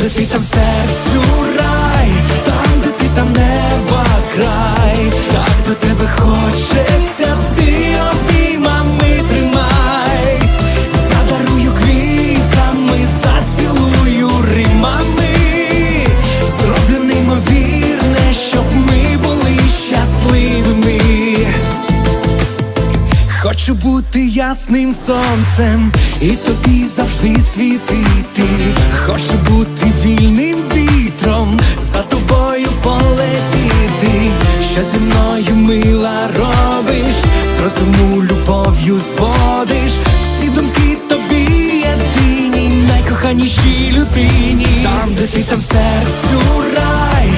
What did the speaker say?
Де ти там серцю рай, там, де ти там неба край, так до тебе хочеться, ти обіймами тримай, задарую квітами, зацілую римами, зроблю неймовірне, щоб ми були щасливими. Хочу бути ясним сонцем і тобі завжди світити. Полетіти. Що зі мною мила робиш, з розуму любов'ю зводиш. Всі думки тобі єдині, найкоханішій людині. Там, де ти там серцю рай,